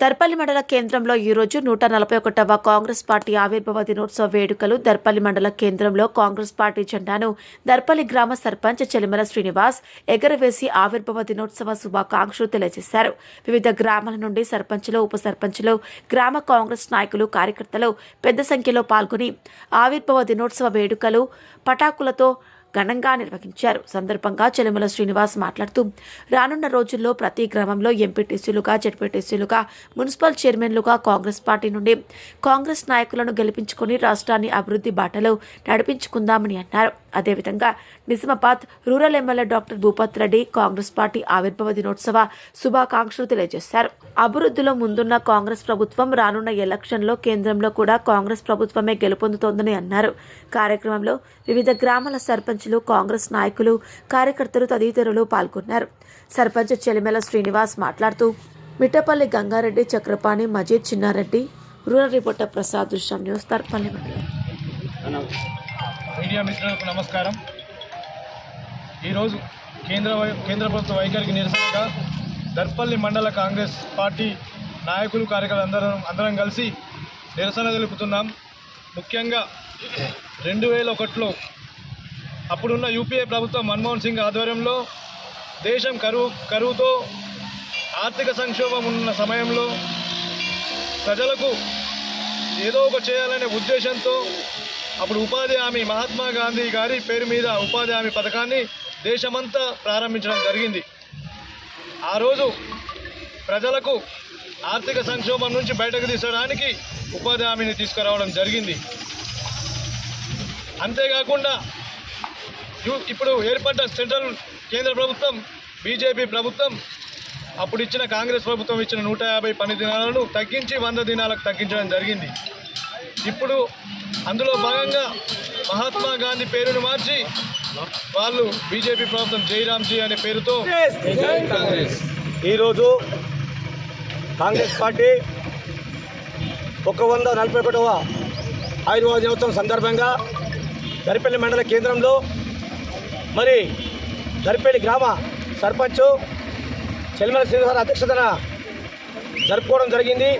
దర్పల్లి మండల కేంద్రంలో ఈరోజు నూట నలభై ఒకటవ కాంగ్రెస్ పార్టీ ఆవిర్భావ దినోత్సవ వేడుకలు దర్పల్లి మండల కేంద్రంలో కాంగ్రెస్ పార్టీ జెండాను దర్పల్లి గ్రామ సర్పంచ్ చెలిమల శ్రీనివాస్ ఎగరవేసి ఆవిర్భావ దినోత్సవ శుభాకాంక్షలు తెలియజేశారు. వివిధ గ్రామాల నుండి సర్పంచులు ఉప సర్పంచులు గ్రామ కాంగ్రెస్ నాయకులు కార్యకర్తలు పెద్ద సంఖ్యలో పాల్గొని ఆవిర్భావ దినోత్సవ వేడుకలు పటాకులతో ఘనంగా నిర్వహించారు. సందర్భంగా చెలుమల శ్రీనివాస్ మాట్లాడుతూ రానున్న రోజుల్లో ప్రతి గ్రామంలో ఎంపీటీసీలుగా జడ్పీటీసీలుగా మున్సిపల్ చైర్మన్లుగా కాంగ్రెస్ పార్టీ నుండి కాంగ్రెస్ నాయకులను గెలిపించుకుని రాష్ట్రాన్ని అభివృద్ధి బాటలో నడిపించుకుందామని అన్నారు. అదేవిధంగా Nizamabad rural MLA doctor Bhupath Reddy Congress party ఆవిర్భావ దినోత్సవ శుభాకాంక్షలు తెలియజేశారు. అభివృద్ధిలో ముందున్న కాంగ్రెస్ ప్రభుత్వం రానున్న ఎలక్షన్లో కేంద్రంలో కూడా కాంగ్రెస్ ప్రభుత్వమే గెలుపొందుతోందని అన్నారు. కార్యక్రమంలో వివిధ గ్రామాల సర్పంచులు కాంగ్రెస్ నాయకులు కార్యకర్తలు తదితరులు పాల్గొన్నారు. సర్పంచ్ చెలిమెల శ్రీనివాస్ మాట్లాడుతూ Mittapalli Gangareddy Chakrapani Majeed Chinnareddy rural reporter Prasad Drishyam news Tarpalli మండలం. మీడియా మిత్రులకు నమస్కారం. ఈరోజు కేంద్ర కేంద్ర ప్రభుత్వ వైఖరికి నిరసనగా దర్పల్లి మండల కాంగ్రెస్ పార్టీ నాయకులు కార్యకర్తలు అందరం అందరం కలిసి నిరసన తెలుపుతున్నాం. ముఖ్యంగా రెండు వేల ఒకటిలో అప్పుడున్న యూపీఏ ప్రభుత్వం మన్మోహన్ సింగ్ ఆధ్వర్యంలో దేశం కరువు కరువుతో ఆర్థిక సంక్షోభం ఉన్న సమయంలో ప్రజలకు ఏదో ఒక చేయాలనే ఉద్దేశంతో అప్పుడు ఉపాధి హామీ మహాత్మా గాంధీ గారి పేరు మీద ఉపాధి హామీ పథకాన్ని దేశమంతా ప్రారంభించడం జరిగింది. ఆ రోజు ప్రజలకు ఆర్థిక సంక్షోభం నుంచి బయటకు తీసడానికి ఉపాధి హామీని తీసుకురావడం జరిగింది. అంతేకాకుండా ఇప్పుడు ఏర్పడ్డ సెంట్రల్ కేంద్ర ప్రభుత్వం బీజేపీ ప్రభుత్వం అప్పుడు ఇచ్చిన కాంగ్రెస్ ప్రభుత్వం ఇచ్చిన నూట యాభై పని దినాలను తగ్గించి వంద దినాలకు తగ్గించడం జరిగింది. ఇప్పుడు అందులో భాగంగా మహాత్మా గాంధీ పేరును మార్చి వాళ్ళు బీజేపీ ప్రభుత్వం జైరామ్జీ అనే పేరుతో ఈరోజు కాంగ్రెస్ పార్టీ ఒక వంద నలభై ఒకటవ ఆయుర్వేద దినోత్సవం సందర్భంగా దరిపల్లి మండల కేంద్రంలో మరి దరిపల్లి గ్రామ సర్పంచ్ చెల్మల శ్రీనివాస అధ్యక్షతన జరుపుకోవడం జరిగింది.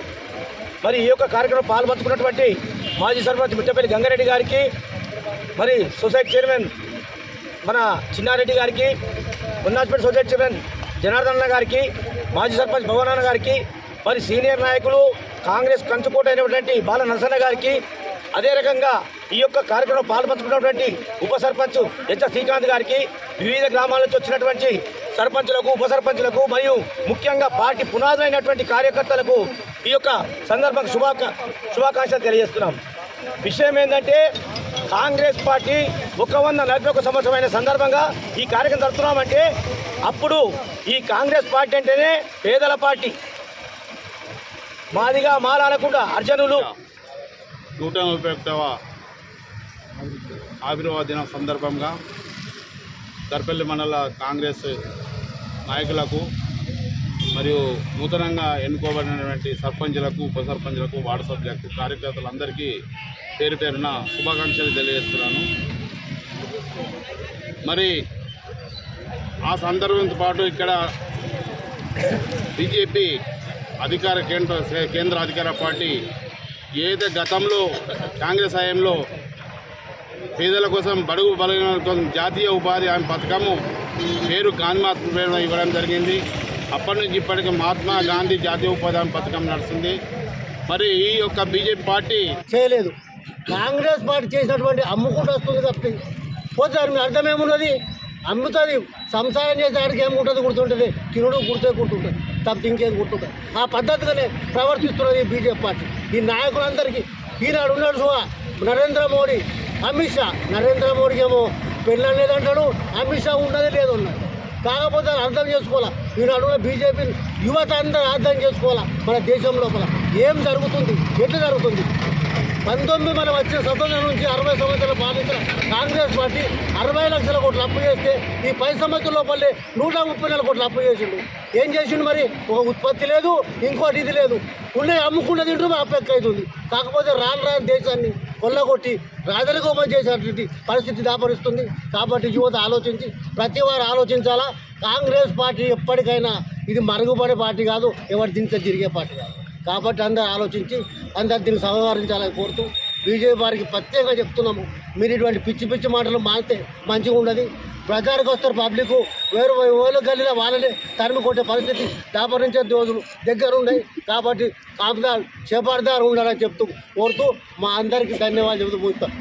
మరి ఈ యొక్క కార్యక్రమం పాల్పంచుకున్నటువంటి మాజీ సర్పంచ్ మిట్టపల్లి గంగారెడ్డి గారికి మరి సొసైటీ చైర్మన్ మన చిన్నారెడ్డి గారికి ఉన్నాజ్పేట సొసైటీ చైర్మన్ జనార్దన్ గారికి మాజీ సర్పంచ్ భవనాన్న గారికి మరి సీనియర్ నాయకులు కాంగ్రెస్ కంచుకోట అయినటువంటి బాల నరసన్న గారికి అదే రకంగా ఈ యొక్క కార్యక్రమం పాల్పంచుకున్నటువంటి ఉప సర్పంచ్ హెచ్ శ్రీకాంత్ గారికి వివిధ గ్రామాల నుంచి వచ్చినటువంటి సర్పంచులకు ఉప సర్పంచులకు మరియు ముఖ్యంగా పార్టీ పునాదులైనటువంటి కార్యకర్తలకు ఈ యొక్క సందర్భంగా శుభాకా శుభాకాంక్షలు తెలియజేస్తున్నాం. విషయం ఏంటంటే కాంగ్రెస్ పార్టీ ఒక వంద నలభై ఒక సంవత్సరమైన సందర్భంగా ఈ కార్యక్రమం జరుపుతున్నామంటే అప్పుడు ఈ కాంగ్రెస్ పార్టీ అంటేనే పేదల పార్టీ. మాదిగా మారనకుండా అర్జనులు నూట నలభై ఒకటవ ఆవిర్భావ దినం సందర్భంగా దర్పల్లి మండల కాంగ్రెస్ నాయకులకు మరియు నూతనంగా ఎన్నుకోబడినటువంటి సర్పంచులకు ఉప సర్పంచులకు వార్డు సభ్యులకు కార్యకర్తలందరికీ పేరు పేరున శుభాకాంక్షలు తెలియజేస్తున్నాను. మరి ఆ సందర్భంతో పాటు ఇక్కడ బీజేపీ అధికార కేంద్ర కేంద్ర అధికార పార్టీ ఏదైతే గతంలో కాంగ్రెస్ హయాంలో పేదల కోసం బడుగు బలహీన కోసం జాతీయ ఉపాధి హామీ పథకము పేరు గాంధీ మహాత్మ పేరు ఇవ్వడం జరిగింది. అప్పటి నుంచి ఇప్పటికి మహాత్మా గాంధీ జాతీయ ఉపాధి హామీ పథకం నడుస్తుంది. మరి ఈ యొక్క బీజేపీ పార్టీ చేయలేదు. కాంగ్రెస్ పార్టీ చేసినటువంటి అమ్ముకుంటూ వస్తుంది తప్పి పోతే దాని అర్థమేమున్నది అమ్ముతుంది సంసారం చేసేవాడికి ఏం గుర్తుంది గుర్తుంటుంది? తినుడు గుర్తే గుర్తుంటుంది. తప్ప ఇంకేం గుర్తుంటుంది? ఆ పద్ధతిగానే ప్రవర్తిస్తున్నది బీజేపీ పార్టీ. ఈ నాయకులందరికీ ఈనాడు ఉన్నాడు సువా నరేంద్ర మోడీ. అమిత్ షా నరేంద్ర మోడీకి ఏమో పెళ్ళం లేదంటాడు అమిత్ షా ఉన్నది లేదన్నాడు. కాకపోతే అర్థం చేసుకోవాలా? ఈనాడు బీజేపీ యువత అందరూ అర్థం చేసుకోవాలా? మన దేశం లోపల ఏం జరుగుతుంది? ఎట్లా జరుగుతుంది? పంతొమ్మిది మనం వచ్చిన స్వతంత్రం నుంచి అరవై సంవత్సరాలు పాలించిన కాంగ్రెస్ పార్టీ అరవై లక్షల కోట్లు అప్పు చేస్తే ఈ పది సంవత్సరం లోపలే నూట ముప్పై నెలల కోట్లు అప్పు చేసిండు. ఏం చేసిండు మరి? ఒక ఉత్పత్తి లేదు ఇంకోటి ఇది లేదు. ఉన్నాయి అమ్ముకుంటే తింటూ అప్పు అవుతుంది కాకపోతే రాను రాని దేశాన్ని కొల్లగొట్టి రాజరికమం చేసేటువంటి పరిస్థితి దాపరిస్తుంది. కాబట్టి యువత ఆలోచించి ప్రతి వారు ఆలోచించాలా? కాంగ్రెస్ పార్టీ ఎప్పటికైనా ఇది మరుగుపడే పార్టీ కాదు ఎవరి దించ తిరిగే పార్టీ కాదు. కాబట్టి అందరూ ఆలోచించి అందరు దీన్ని సహకరించాలని కోరుతూ బీజేపీ వారికి ప్రత్యేకంగా చెప్తున్నాము. మీరు ఇటువంటి పిచ్చి పిచ్చి మాటలు మారితే మంచిగా ఉండదు ప్రచారకు వస్తారు పబ్లిక్. వేరు వేలు గల్లీలో వాళ్ళని తరిమి కొట్టే పరిస్థితి దాపరించే రోజులు దగ్గర ఉన్నాయి కాబట్టి కాపుదారు చేపడదారు ఉండాలని చెప్తూ కోరుతూ మా అందరికీ ధన్యవాదాలు చెబుతూ ముగిస్తాం.